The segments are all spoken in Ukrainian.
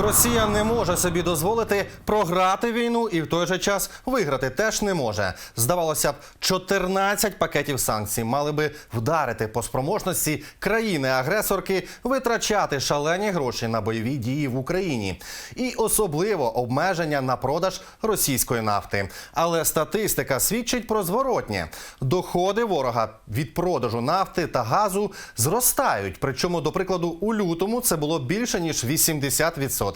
Росія не може собі дозволити програти війну і в той же час виграти теж не може. Здавалося б, 14 пакетів санкцій мали би вдарити по спроможності країни-агресорки витрачати шалені гроші на бойові дії в Україні, і особливо обмеження на продаж російської нафти. Але статистика свідчить про зворотнє: доходи ворога від продажу нафти та газу зростають. Причому, до прикладу, у лютому це було більше ніж 80%,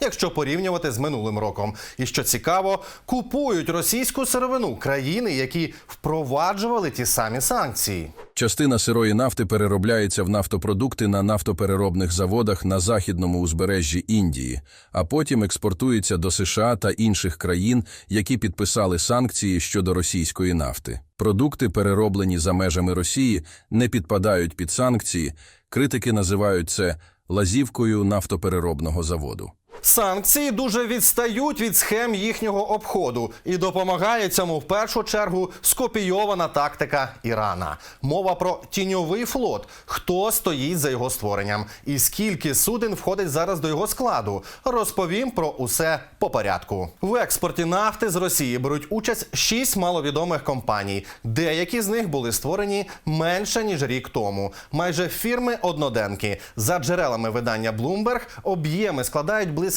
якщо порівнювати з минулим роком. І що цікаво, купують російську сировину країни, які впроваджували ті самі санкції. Частина сирої нафти переробляється в нафтопродукти на нафтопереробних заводах на західному узбережжі Індії, а потім експортується до США та інших країн, які підписали санкції щодо російської нафти. Продукти, перероблені за межами Росії, не підпадають під санкції. Критики називають це лазівкою нафтопереробного заводу. Санкції дуже відстають від схем їхнього обходу і допомагає цьому в першу чергу скопійована тактика Ірана. Мова про тіньовий флот. Хто стоїть за його створенням і скільки суден входить зараз до його складу? Розповім про усе по порядку. В експорті нафти з Росії беруть участь шість маловідомих компаній. Деякі з них були створені менше ніж рік тому. Майже фірми одноденки. За джерелами видання Bloomberg об'єми складають близько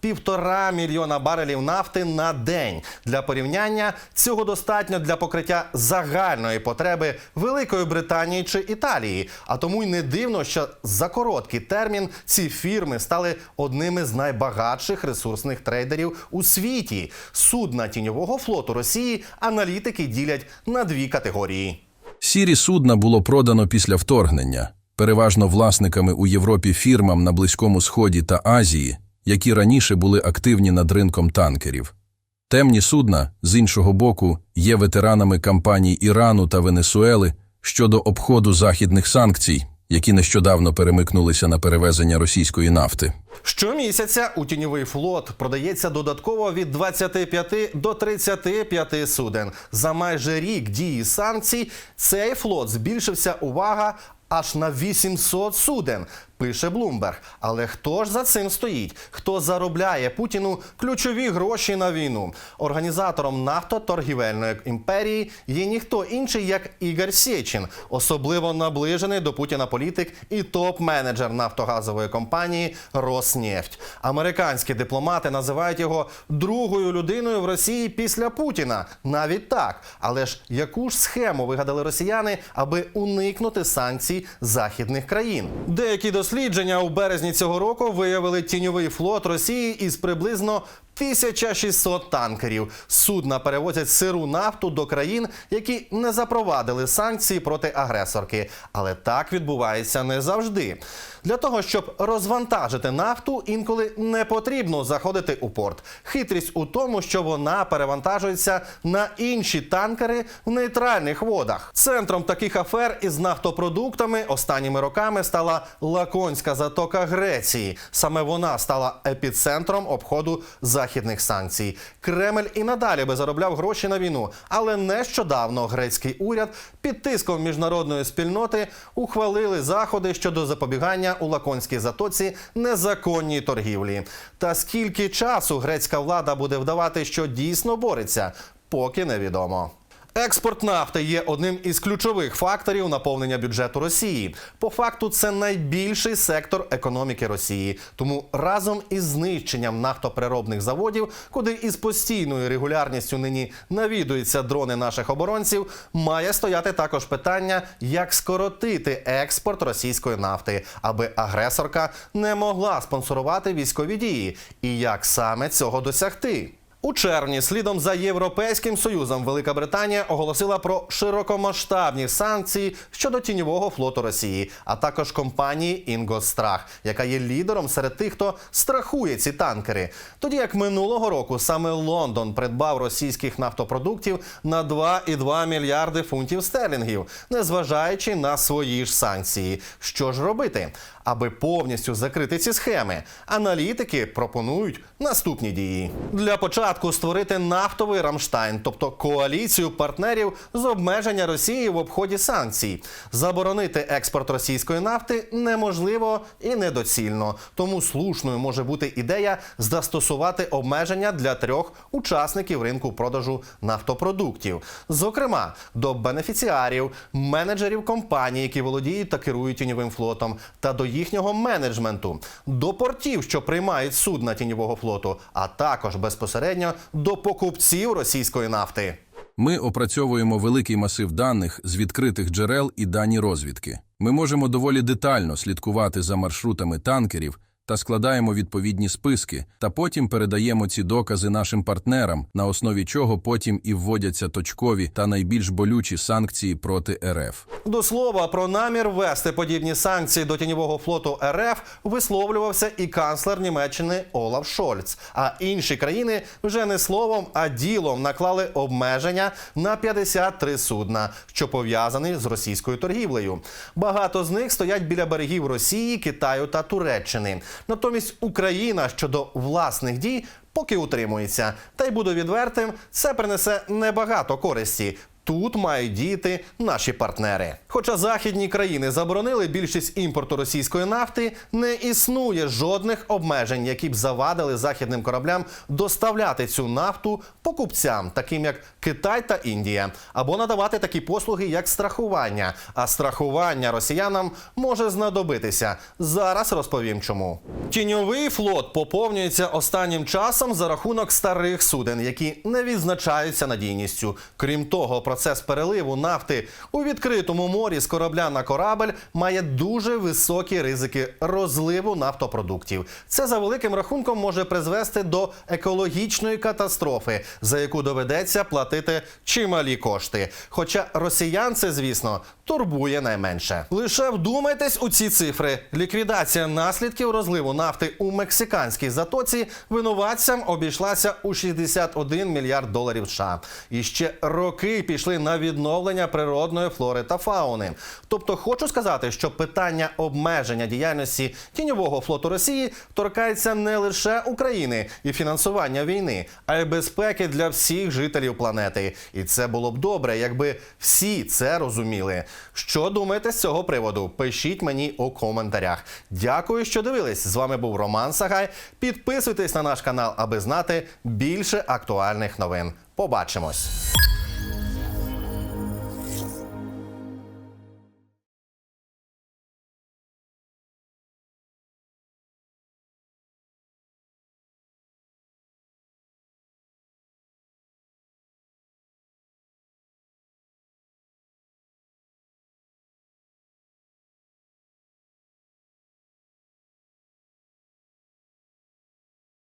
півтора мільйона барелів нафти на день. Для порівняння цього достатньо для покриття загальної потреби Великої Британії чи Італії. А тому й не дивно, що за короткий термін ці фірми стали одними з найбагатших ресурсних трейдерів у світі. Судна тіньового флоту Росії аналітики ділять на дві категорії. Сірі судна було продано після вторгнення, переважно власниками у Європі фірмам на Близькому Сході та Азії, які раніше були активні над ринком танкерів. Темні судна, з іншого боку, є ветеранами кампаній Ірану та Венесуели щодо обходу західних санкцій, які нещодавно перемикнулися на перевезення російської нафти. Щомісяця у тіньовий флот продається додатково від 25 до 35 суден. За майже рік дії санкцій цей флот збільшився увага аж на 800 суден. Пише Блумберг. Але хто ж за цим стоїть? Хто заробляє Путіну ключові гроші на війну? Організатором нафтоторгівельної імперії є ніхто інший, як Ігор Сєчин, особливо наближений до Путіна політик і топ-менеджер нафтогазової компанії Роснефть. Американські дипломати називають його другою людиною в Росії після Путіна. Навіть так. Але ж яку ж схему вигадали росіяни, аби уникнути санкцій західних країн? Деякі дослідження у березні цього року виявили тіньовий флот Росії із приблизно 1600 танкерів. Судна перевозять сиру нафту до країн, які не запровадили санкції проти агресорки. Але так відбувається не завжди. Для того щоб розвантажити нафту, інколи не потрібно заходити у порт. Хитрість у тому, що вона перевантажується на інші танкери в нейтральних водах. Центром таких афер із нафтопродуктами останніми роками стала Лаконська затока Греції. Саме вона стала епіцентром обходу західних санкцій. Кремль і надалі би заробляв гроші на війну, але нещодавно грецький уряд під тиском міжнародної спільноти ухвалили заходи щодо запобігання у Лаконській затоці незаконній торгівлі. Та скільки часу грецька влада буде вдавати, що дійсно бореться, поки невідомо. Експорт нафти є одним із ключових факторів наповнення бюджету Росії. По факту, це найбільший сектор економіки Росії. Тому разом із знищенням нафтопереробних заводів, куди із постійною регулярністю нині навідуються дрони наших оборонців, має стояти також питання, як скоротити експорт російської нафти, аби агресорка не могла спонсорувати військові дії, і як саме цього досягти. У червні, слідом за Європейським Союзом, Велика Британія оголосила про широкомасштабні санкції щодо тіньового флоту Росії, а також компанії Інгострах, яка є лідером серед тих, хто страхує ці танкери. Тоді як минулого року саме Лондон придбав російських нафтопродуктів на 2,2 мільярди фунтів стерлінгів, незважаючи на свої ж санкції. Що ж робити? Аби повністю закрити ці схеми, аналітики пропонують наступні дії. Для початку створити нафтовий Рамштайн, тобто коаліцію партнерів з обмеження Росії в обході санкцій. Заборонити експорт російської нафти неможливо і недоцільно. Тому слушною може бути ідея застосувати обмеження для трьох учасників ринку продажу нафтопродуктів, зокрема до бенефіціарів, менеджерів компаній, які володіють та керують тіньовим флотом, та до їхнього менеджменту, до портів, що приймають судна тіньового флоту, а також безпосередньо до покупців російської нафти. Ми опрацьовуємо великий масив даних з відкритих джерел і дані розвідки. Ми можемо доволі детально слідкувати за маршрутами танкерів та складаємо відповідні списки, та потім передаємо ці докази нашим партнерам, на основі чого потім і вводяться точкові та найбільш болючі санкції проти РФ. До слова про намір ввести подібні санкції до тіньового флоту РФ висловлювався і канцлер Німеччини Олаф Шольц. А інші країни вже не словом, а ділом наклали обмеження на 53 судна, що пов'язані з російською торгівлею. Багато з них стоять біля берегів Росії, Китаю та Туреччини. Натомість Україна щодо власних дій поки утримується. Та й буду відвертим, це принесе небагато користі. Тут мають діяти наші партнери. Хоча західні країни заборонили більшість імпорту російської нафти, не існує жодних обмежень, які б завадили західним кораблям доставляти цю нафту покупцям, таким як Китай та Індія, або надавати такі послуги, як страхування. А страхування росіянам може знадобитися. Зараз розповім чому. Тіньовий флот поповнюється останнім часом за рахунок старих суден, які не відзначаються надійністю. Крім того, процес переливу нафти у відкритому морі з корабля на корабель має дуже високі ризики розливу нафтопродуктів. Це за великим рахунком може призвести до екологічної катастрофи, за яку доведеться платити чималі кошти. Хоча росіян це, звісно, турбує найменше. Лише вдумайтесь у ці цифри. Ліквідація наслідків розливу нафти у мексиканській затоці винуватцям обійшлася у 61 мільярд доларів США. І ще роки пішли на відновлення природної флори та фауни. Тобто, хочу сказати, що питання обмеження діяльності тіньового флоту Росії торкається не лише України і фінансування війни, а й безпеки для всіх жителів планети. І це було б добре, якби всі це розуміли. Що думаєте з цього приводу? Пишіть мені у коментарях. Дякую, що дивились. З вами був Роман Сагай. Підписуйтесь на наш канал, аби знати більше актуальних новин. Побачимось.